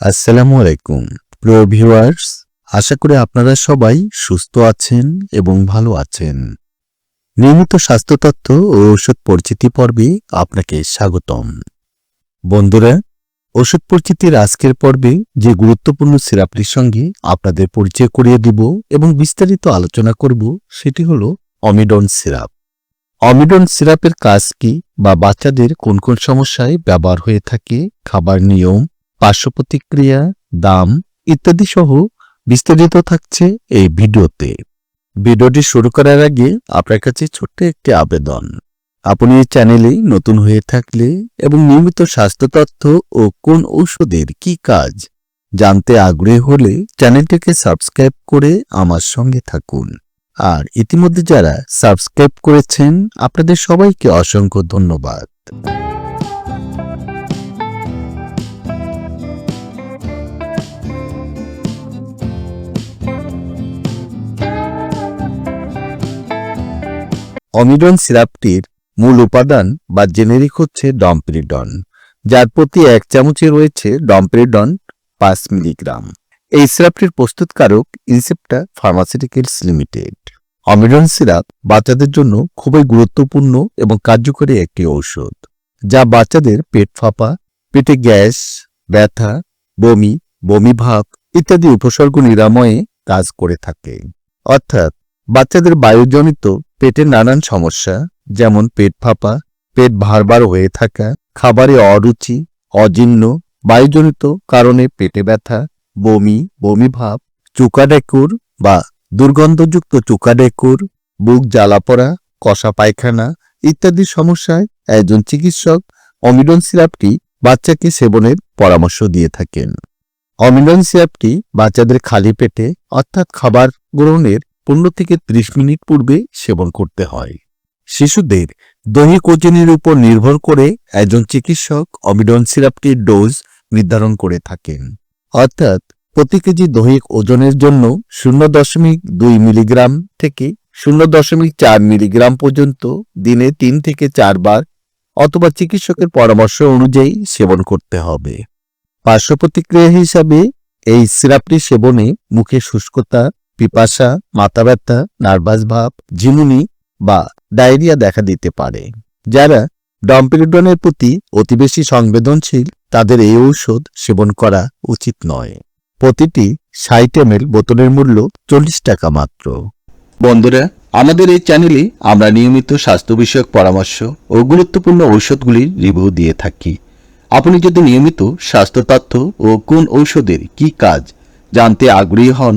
আসসালামু আলাইকুম, প্রিয় ভিউয়ার্স। আশা করি আপনারা সবাই সুস্থ আছেন এবং ভালো আছেন। নিয়মিত স্বাস্থ্য তথ্য ও ঔষধ পরিচিতি পর্বে আপনাকে স্বাগতম। বন্ধুরা, ওষুধ পরিচিতির আজকের পর্বে যে গুরুত্বপূর্ণ সিরাপটির সঙ্গে আপনাদের পরিচয় করিয়ে দিব এবং বিস্তারিত আলোচনা করব সেটি হল অমিডন সিরাপ। অমিডন সিরাপের কাজ কি বা বাচ্চাদের কোন কোন সমস্যায় ব্যবহার হয়ে থাকে, খাবার নিয়ম পার্শ্ব প্রতিক্রিয়া দাম ইত্যাদি সহ বিস্তারিত থাকছে এই ভিডিওতে। ভিডিওটি শুরু করার আগে আপনার কাছে ছোট্ট একটি আবেদন। আপনি এই চ্যানেলে নতুন হয়ে থাকলে এবং নিয়মিত স্বাস্থ্য তথ্য ও কোন ঔষধের কি কাজ জানতে আগ্রহী হলে চ্যানেলটিকে সাবস্ক্রাইব করে আমার সঙ্গে থাকুন। আর ইতিমধ্যে যারা সাবস্ক্রাইব করেছেন, আপনাদের সবাইকে অসংখ্য ধন্যবাদ। অমিডন সিরাপটির মূল উপাদান বা জেনেরিক হচ্ছে ডম্পেরিডন, যার প্রতি এক চামচে রয়েছে ডম্পেরিডন পাঁচ মিলিগ্রাম। এই সিরাপটির প্রস্তুতকারক Incepta pharmaceuticals limited. Omidon syrup বাচ্চাদের জন্য খুবই গুরুত্বপূর্ণ এবং কার্যকরী একটি ঔষধ, যা বাচ্চাদের পেট ফাঁপা, পেটে গ্যাস, ব্যথা, বমি বমি ভাব ইত্যাদি উপসর্গ নিরাময়ে কাজ করে থাকে। অর্থাৎ বাচ্চাদের বায়ুজনিত পেটের নানান সমস্যা, যেমন পেট ফাঁপা, পেট ভারবার হয়ে থাকা, খাবারে অরুচি, অজীর্ণ, বায়ুজনিত কারণে পেটে ব্যথা, বমি বমি ভাব চুকাডেকুর বা দুর্গন্ধযুক্ত চুকাডেকুর বুক জ্বালাপড়া কষা পায়খানা ইত্যাদি সমস্যায় একজন চিকিৎসক অমিডন সিরাপটি বাচ্চাকে সেবনের পরামর্শ দিয়ে থাকেন। অমিডন সিরাপটি বাচ্চাদের খালি পেটে, অর্থাৎ খাবার গ্রহণের পনেরো থেকে ত্রিশ মিনিট পূর্বে সেবন করতে হয়। শিশুদের দৈহিক ওজনের উপর নির্ভর করে একজন চিকিৎসক অমিডন সিরাপটির ডোজ নির্ধারণ করে থাকেন। অর্থাৎ প্রতি কেজি দৈহিক ওজনের জন্য শূন্য দশমিক দুই মিলিগ্রাম থেকে শূন্য দশমিক চার মিলিগ্রাম পর্যন্ত দিনে তিন থেকে চারবার অথবা চিকিৎসকের পরামর্শ অনুযায়ী সেবন করতে হবে। পার্শ্ব প্রতিক্রিয়া হিসাবে এই সিরাপটি সেবনে মুখে শুষ্কতা পিপাসা মাথা ব্যথা নার্ভাস ভাব ঝিনুনি বা ডায়রিয়া দেখা দিতে পারে। যারা ডম্পিরিডনের প্রতি অতি বেশি সংবেদনশীল, তাদের এই ঔষধ সেবন করা উচিত নয়। প্রতিটি ষাট এম বোতলের মূল্য চল্লিশ টাকা মাত্র। বন্ধুরা, আমাদের এই চ্যানেলে আমরা নিয়মিত স্বাস্থ্য বিষয়ক পরামর্শ ও গুরুত্বপূর্ণ ঔষধগুলির রিভিউ দিয়ে থাকি। আপনি যদি নিয়মিত স্বাস্থ্য তথ্য ও কোন ঔষধের কি কাজ জানতে আগ্রহী হন